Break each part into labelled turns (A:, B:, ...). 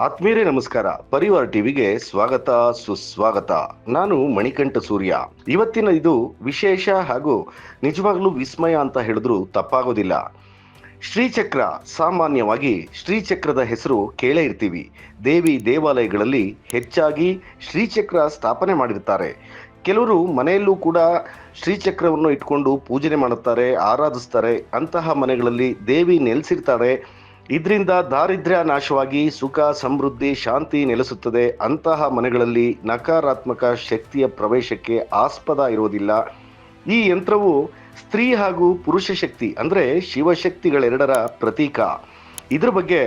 A: ಆತ್ಮೀಯರೇ ನಮಸ್ಕಾರ. ಪರಿವಾರ ಟಿವಿಗೆ ಸ್ವಾಗತ, ಸುಸ್ವಾಗತ. ನಾನು ಮಣಿಕಂಠ ಸೂರ್ಯ. ಇವತ್ತಿನ ಇದು ವಿಶೇಷ ಹಾಗೂ ನಿಜವಾಗ್ಲೂ ವಿಸ್ಮಯ ಅಂತ ಹೇಳಿದ್ರು ತಪ್ಪಾಗೋದಿಲ್ಲ. ಶ್ರೀಚಕ್ರ, ಸಾಮಾನ್ಯವಾಗಿ ಶ್ರೀಚಕ್ರದ ಹೆಸರು ಕೇಳೇ ಇರ್ತೀವಿ. ದೇವಿ ದೇವಾಲಯಗಳಲ್ಲಿ ಹೆಚ್ಚಾಗಿ ಶ್ರೀಚಕ್ರ ಸ್ಥಾಪನೆ ಮಾಡಿರ್ತಾರೆ. ಕೆಲವರು ಮನೆಯಲ್ಲೂ ಕೂಡ ಶ್ರೀಚಕ್ರವನ್ನು ಇಟ್ಕೊಂಡು ಪೂಜನೆ ಮಾಡುತ್ತಾರೆ, ಆರಾಧಿಸ್ತಾರೆ. ಅಂತಹ ಮನೆಗಳಲ್ಲಿ ದೇವಿ ನೆಲೆಸಿರ್ತಾರೆ ಇದರಿಂದ ದಾರಿದ್ರ್ಯ ನಾಶವಾಗಿ ಸುಖ, ಸಮೃದ್ಧಿ, ಶಾಂತಿ ನೆಲೆಸುತ್ತದೆ. ಅಂತಹ ಮನೆಗಳಲ್ಲಿ ನಕಾರಾತ್ಮಕ ಶಕ್ತಿಯ ಪ್ರವೇಶಕ್ಕೆ ಆಸ್ಪದ ಇರುವುದಿಲ್ಲ. ಈ ಯಂತ್ರವು ಸ್ತ್ರೀ ಹಾಗೂ ಪುರುಷ ಶಕ್ತಿ, ಅಂದರೆ ಶಿವಶಕ್ತಿಗಳೆರಡರ ಪ್ರತೀಕ. ಇದರ ಬಗ್ಗೆ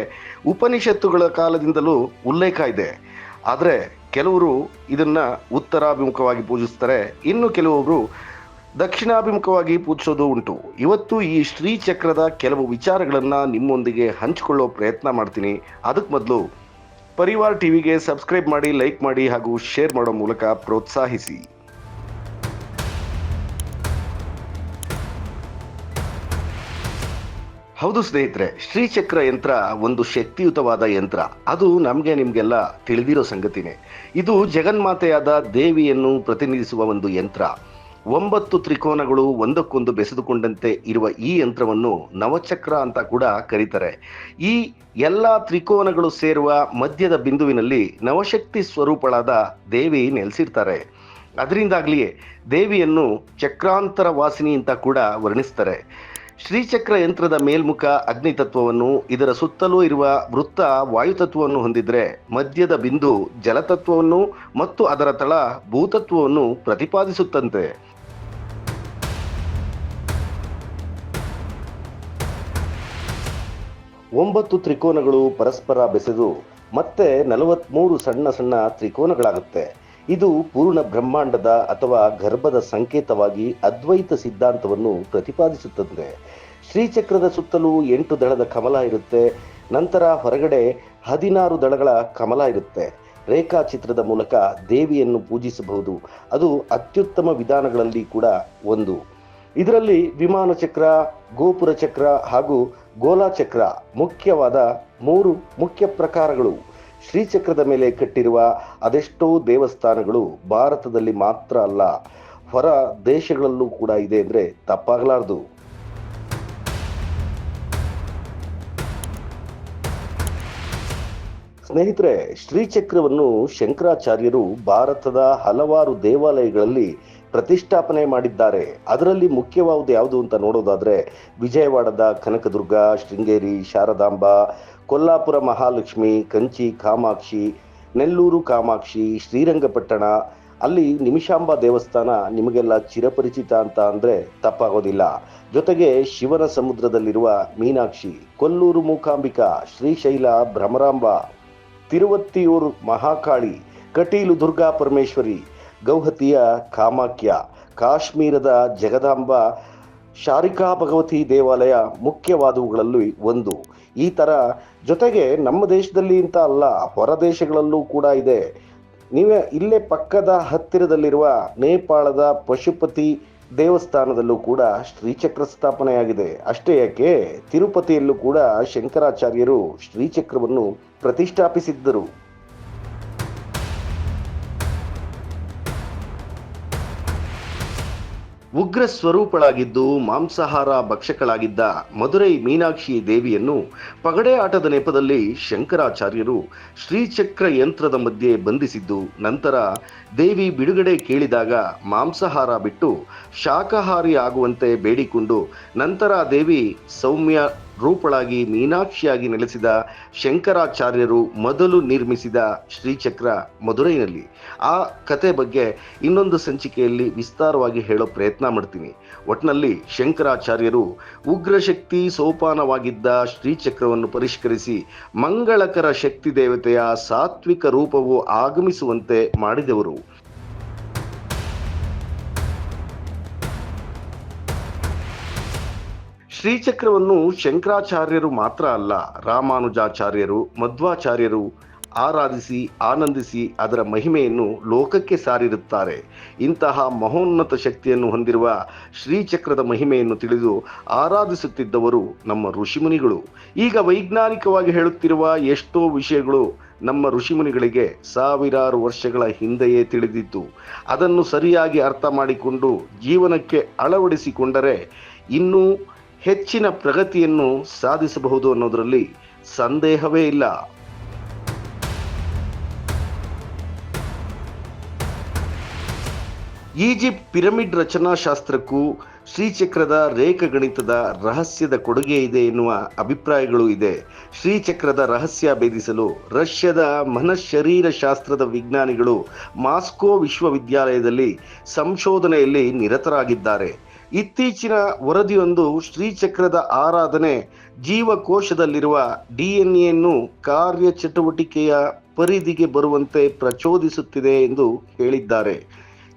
A: ಉಪನಿಷತ್ತುಗಳ ಕಾಲದಿಂದಲೂ ಉಲ್ಲೇಖ ಇದೆ. ಆದರೆ ಕೆಲವರು ಇದನ್ನು ಉತ್ತರಾಭಿಮುಖವಾಗಿ ಪೂಜಿಸ್ತಾರೆ. ಇನ್ನು ಕೆಲವೊಬ್ರು ದಕ್ಷಿಣಾಭಿಮುಖವಾಗಿ ಪೂಜಿಸೋದು ಉಂಟು. ಇವತ್ತು ಈ ಶ್ರೀಚಕ್ರದ ಕೆಲವು ವಿಚಾರಗಳನ್ನು ನಿಮ್ಮೊಂದಿಗೆ ಹಂಚಿಕೊಳ್ಳೋ ಪ್ರಯತ್ನ ಮಾಡ್ತೀನಿ. ಅದಕ್ಕೆ ಮೊದಲು ಪರಿವಾರ ಟಿವಿಗೆ ಸಬ್ಸ್ಕ್ರೈಬ್ ಮಾಡಿ, ಲೈಕ್ ಮಾಡಿ ಹಾಗೂ ಶೇರ್ ಮಾಡೋ ಮೂಲಕ ಪ್ರೋತ್ಸಾಹಿಸಿ. ಹೌದು ಸ್ನೇಹಿತರೆ, ಶ್ರೀಚಕ್ರ ಯಂತ್ರ ಒಂದು ಶಕ್ತಿಯುತವಾದ ಯಂತ್ರ. ಅದು ನಮಗೆ ನಿಮಗೆಲ್ಲ ತಿಳಿದಿರೋ ಸಂಗತಿನೇ. ಇದು ಜಗನ್ಮಾತೆಯಾದ ದೇವಿಯನ್ನು ಪ್ರತಿನಿಧಿಸುವ ಒಂದು ಯಂತ್ರ. ಒಂಬತ್ತು ತ್ರಿಕೋನಗಳು ಒಂದಕ್ಕೊಂದು ಬೆಸೆದುಕೊಂಡಂತೆ ಇರುವ ಈ ಯಂತ್ರವನ್ನು ನವಚಕ್ರ ಅಂತ ಕೂಡ ಕರೀತಾರೆ. ಈ ಎಲ್ಲ ತ್ರಿಕೋನಗಳು ಸೇರುವ ಮಧ್ಯದ ಬಿಂದುವಿನಲ್ಲಿ ನವಶಕ್ತಿ ಸ್ವರೂಪಳಾದ ದೇವಿ ನೆಲೆಸಿರ್ತಾರೆ. ಅದರಿಂದಾಗಲಿಯೇ ದೇವಿಯನ್ನು ಚಕ್ರಾಂತರ ವಾಸಿನಿ ಅಂತ ಕೂಡ ವರ್ಣಿಸ್ತಾರೆ. ಶ್ರೀಚಕ್ರ ಯಂತ್ರದ ಮೇಲ್ಮುಖ ಅಗ್ನಿ ತತ್ವವನ್ನು ಇದರ ಸುತ್ತಲೂ ಇರುವ ವೃತ್ತ ವಾಯುತತ್ವವನ್ನು ಹೊಂದಿದ್ರೆ ಮಧ್ಯದ ಬಿಂದು ಜಲತತ್ವವನ್ನು ಮತ್ತು ಅದರ ತಳ ಭೂತತ್ವವನ್ನು ಪ್ರತಿಪಾದಿಸುತ್ತಂತೆ. ಒಂಬತ್ತು ತ್ರಿಕೋನಗಳು ಪರಸ್ಪರ ಬೆಸೆದು ಮತ್ತೆ ನಲವತ್ತ್ಮೂರು ಸಣ್ಣ ಸಣ್ಣ ತ್ರಿಕೋನಗಳಾಗುತ್ತೆ. ಇದು ಪೂರ್ಣ ಬ್ರಹ್ಮಾಂಡದ ಅಥವಾ ಗರ್ಭದ ಸಂಕೇತವಾಗಿ ಅದ್ವೈತ ಸಿದ್ಧಾಂತವನ್ನು ಪ್ರತಿಪಾದಿಸುತ್ತದೆ. ಶ್ರೀಚಕ್ರದ ಸುತ್ತಲೂ ಎಂಟು ದಳದ ಕಮಲ ಇರುತ್ತೆ. ನಂತರ ಹೊರಗಡೆ ಹದಿನಾರು ದಳಗಳ ಕಮಲ ಇರುತ್ತೆ. ರೇಖಾಚಿತ್ರದ ಮೂಲಕ ದೇವಿಯನ್ನು ಪೂಜಿಸಬಹುದು. ಅದು ಅತ್ಯುತ್ತಮ ವಿಧಾನಗಳಲ್ಲಿ ಕೂಡ ಒಂದು. ಇದರಲ್ಲಿ ವಿಮಾನ ಚಕ್ರ, ಗೋಪುರ ಚಕ್ರ ಹಾಗೂ ಗೋಲಾ ಚಕ್ರ ಮುಖ್ಯವಾದ ಮೂರು ಮುಖ್ಯ ಪ್ರಕಾರಗಳು. ಶ್ರೀಚಕ್ರದ ಮೇಲೆ ಕಟ್ಟಿರುವ ಅದೆಷ್ಟೋ ದೇವಸ್ಥಾನಗಳು ಭಾರತದಲ್ಲಿ ಮಾತ್ರ ಅಲ್ಲ, ಹೊರ ದೇಶಗಳಲ್ಲೂ ಕೂಡ ಇದೆ ಅಂದರೆ ತಪ್ಪಾಗಲಾರದು. ಸ್ನೇಹಿತರೆ, ಶ್ರೀಚಕ್ರವನ್ನು ಶಂಕರಾಚಾರ್ಯರು ಭಾರತದ ಹಲವಾರು ದೇವಾಲಯಗಳಲ್ಲಿ ಪ್ರತಿಷ್ಠಾಪನೆ ಮಾಡಿದ್ದಾರೆ. ಅದರಲ್ಲಿ ಮುಖ್ಯವಾದ ಯಾವುದು ಅಂತ ನೋಡೋದಾದರೆ, ವಿಜಯವಾಡದ ಕನಕದುರ್ಗ, ಶೃಂಗೇರಿ, ಶಾರದಾಂಬ, ಕೊಲ್ಲಾಪುರ ಮಹಾಲಕ್ಷ್ಮಿ, ಕಂಚಿ, ಕಾಮಾಕ್ಷಿ, ನೆಲ್ಲೂರು ಕಾಮಾಕ್ಷಿ, ಶ್ರೀರಂಗಪಟ್ಟಣ. ಅಲ್ಲಿ ನಿಮಿಷಾಂಬ ದೇವಸ್ಥಾನ ನಿಮಗೆಲ್ಲ ಚಿರಪರಿಚಿತ ಅಂತ ಅಂದರೆ ತಪ್ಪಾಗೋದಿಲ್ಲ. ಜೊತೆಗೆ ಶಿವನ ಸಮುದ್ರದಲ್ಲಿರುವ ಮೀನಾಕ್ಷಿ, ಕೊಲ್ಲೂರು ಮೂಕಾಂಬಿಕಾ, ಶ್ರೀಶೈಲ ಭ್ರಮರಾಂಬ ತಿರುವತ್ತಿಯೂರು ಮಹಾಕಾಳಿ, ಕಟೀಲು ದುರ್ಗಾ ಪರಮೇಶ್ವರಿ, ಗೌಹತಿಯ ಕಾಮಾಕ್ಯ ಕಾಶ್ಮೀರದ ಜಗದಾಂಬ, ಶಾರಿಕಾ ಭಗವತಿ ದೇವಾಲಯ ಮುಖ್ಯವಾದವುಗಳಲ್ಲಿ ಒಂದು. ಈ ಥರ ಜೊತೆಗೆ ನಮ್ಮ ದೇಶದಲ್ಲಿ ಅಂತ ಅಲ್ಲ, ಹೊರ ದೇಶಗಳಲ್ಲೂ ಕೂಡ ಇದೆ. ನೀವೇ ಇಲ್ಲೇ ಪಕ್ಕದ ಹತ್ತಿರದಲ್ಲಿರುವ ನೇಪಾಳದ ಪಶುಪತಿ ದೇವಸ್ಥಾನದಲ್ಲೂ ಕೂಡ ಶ್ರೀಚಕ್ರ ಸ್ಥಾಪನೆಯಾಗಿದೆ. ಅಷ್ಟೇ ಯಾಕೆ ತಿರುಪತಿಯಲ್ಲೂ ಕೂಡ ಶಂಕರಾಚಾರ್ಯರು ಶ್ರೀಚಕ್ರವನ್ನು ಪ್ರತಿಷ್ಠಾಪಿಸಿದ್ದರು. ಉಗ್ರ ಸ್ವರೂಪಳಾಗಿದ್ದು ಮಾಂಸಾಹಾರ ಭಕ್ಷಕಳಾಗಿದ್ದ ಮಧುರೈ ಮೀನಾಕ್ಷಿ ದೇವಿಯನ್ನು ಪಗಡೆ ಆಟದ ನೆಪದಲ್ಲಿ ಶಂಕರಾಚಾರ್ಯರು ಶ್ರೀಚಕ್ರ ಯಂತ್ರದ ಮಧ್ಯೆ ಬಂಧಿಸಿದ್ದು, ನಂತರ ದೇವಿ ಬಿಡುಗಡೆ ಕೇಳಿದಾಗ ಮಾಂಸಾಹಾರ ಬಿಟ್ಟು ಶಾಕಾಹಾರಿ ಆಗುವಂತೆ ಬೇಡಿಕೊಂಡು ನಂತರ ದೇವಿ ಸೌಮ್ಯ ರೂಪಳಾಗಿ ಮೀನಾಕ್ಷಿಯಾಗಿ ನೆಲೆಸಿದ ಶಂಕರಾಚಾರ್ಯರು ಮೊದಲು ನಿರ್ಮಿಸಿದ ಶ್ರೀಚಕ್ರ ಮಧುರೈನಲ್ಲಿ. ಆ ಕತೆ ಬಗ್ಗೆ ಇನ್ನೊಂದು ಸಂಚಿಕೆಯಲ್ಲಿ ವಿಸ್ತಾರವಾಗಿ ಹೇಳೋ ಪ್ರಯತ್ನ ಮಾಡ್ತೀನಿ. ಒಟ್ನಲ್ಲಿ ಶಂಕರಾಚಾರ್ಯರು ಉಗ್ರಶಕ್ತಿ ಸೋಪಾನವಾಗಿದ್ದ ಶ್ರೀಚಕ್ರವನ್ನು ಪರಿಷ್ಕರಿಸಿ ಮಂಗಳಕರ ಶಕ್ತಿ ದೇವತೆಯ ಸಾತ್ವಿಕ ರೂಪವು ಆಗಮಿಸುವಂತೆ ಮಾಡಿದವರು. ಶ್ರೀಚಕ್ರವನ್ನು ಶಂಕರಾಚಾರ್ಯರು ಮಾತ್ರ ಅಲ್ಲ, ರಾಮಾನುಜಾಚಾರ್ಯರು, ಮಧ್ವಾಚಾರ್ಯರು ಆರಾಧಿಸಿ, ಆನಂದಿಸಿ ಅದರ ಮಹಿಮೆಯನ್ನು ಲೋಕಕ್ಕೆ ಸಾರಿರುತ್ತಾರೆ. ಇಂತಹ ಮಹೋನ್ನತ ಶಕ್ತಿಯನ್ನು ಹೊಂದಿರುವ ಶ್ರೀಚಕ್ರದ ಮಹಿಮೆಯನ್ನು ತಿಳಿದು ಆರಾಧಿಸುತ್ತಿದ್ದವರು ನಮ್ಮ ಋಷಿಮುನಿಗಳು. ಈಗ ವೈಜ್ಞಾನಿಕವಾಗಿ ಹೇಳುತ್ತಿರುವ ಎಷ್ಟೋ ವಿಷಯಗಳು ನಮ್ಮ ಋಷಿಮುನಿಗಳಿಗೆ ಸಾವಿರಾರು ವರ್ಷಗಳ ಹಿಂದೆಯೇ ತಿಳಿದಿತ್ತು ಅದನ್ನು ಸರಿಯಾಗಿ ಅರ್ಥ ಮಾಡಿಕೊಂಡು ಜೀವನಕ್ಕೆ ಅಳವಡಿಸಿಕೊಂಡರೆ ಇನ್ನೂ ಹೆಚ್ಚಿನ ಪ್ರಗತಿಯನ್ನು ಸಾಧಿಸಬಹುದು ಅನ್ನೋದರಲ್ಲಿ ಸಂದೇಹವೇ ಇಲ್ಲ. ಈಜಿಪ್ಟ್ ಪಿರಮಿಡ್ ರಚನಾಶಾಸ್ತ್ರಕ್ಕೂ ಶ್ರೀಚಕ್ರದ ರೇಖಾಗಣಿತದ ರಹಸ್ಯದ ಕೊಡುಗೆ ಇದೆ ಎನ್ನುವ ಅಭಿಪ್ರಾಯಗಳು ಇದೆ. ಶ್ರೀಚಕ್ರದ ರಹಸ್ಯ ಭೇದಿಸಲು ರಷ್ಯಾದ ಮನಃಶರೀರ ಶಾಸ್ತ್ರದ ವಿಜ್ಞಾನಿಗಳು ಮಾಸ್ಕೋ ವಿಶ್ವವಿದ್ಯಾಲಯದಲ್ಲಿ ಸಂಶೋಧನೆಯಲ್ಲಿ ನಿರತರಾಗಿದ್ದಾರೆ. ಇತ್ತೀಚಿನ ವರದಿಯೊಂದು ಶ್ರೀಚಕ್ರದ ಆರಾಧನೆ ಜೀವಕೋಶದಲ್ಲಿರುವ ಡಿಎನ್ಎಯನ್ನು ಕಾರ್ಯಚಟುವಟಿಕೆಯ ಪರಿಧಿಗೆ ಬರುವಂತೆ ಪ್ರಚೋದಿಸುತ್ತಿದೆ ಎಂದು ಹೇಳಿದ್ದಾರೆ.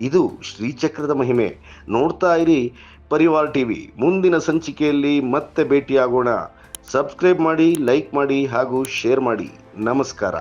A: ಇದು ಶ್ರೀಚಕ್ರದ ಮಹಿಮೆ. ನೋಡ್ತಾ ಇರಿ ಪರಿವಾರ್ ಟಿವಿ. ಮುಂದಿನ ಸಂಚಿಕೆಯಲ್ಲಿ ಮತ್ತೆ ಭೇಟಿಯಾಗೋಣ. ಸಬ್ಸ್ಕ್ರೈಬ್ ಮಾಡಿ, ಲೈಕ್ ಮಾಡಿ ಹಾಗೂ ಶೇರ್ ಮಾಡಿ. ನಮಸ್ಕಾರ.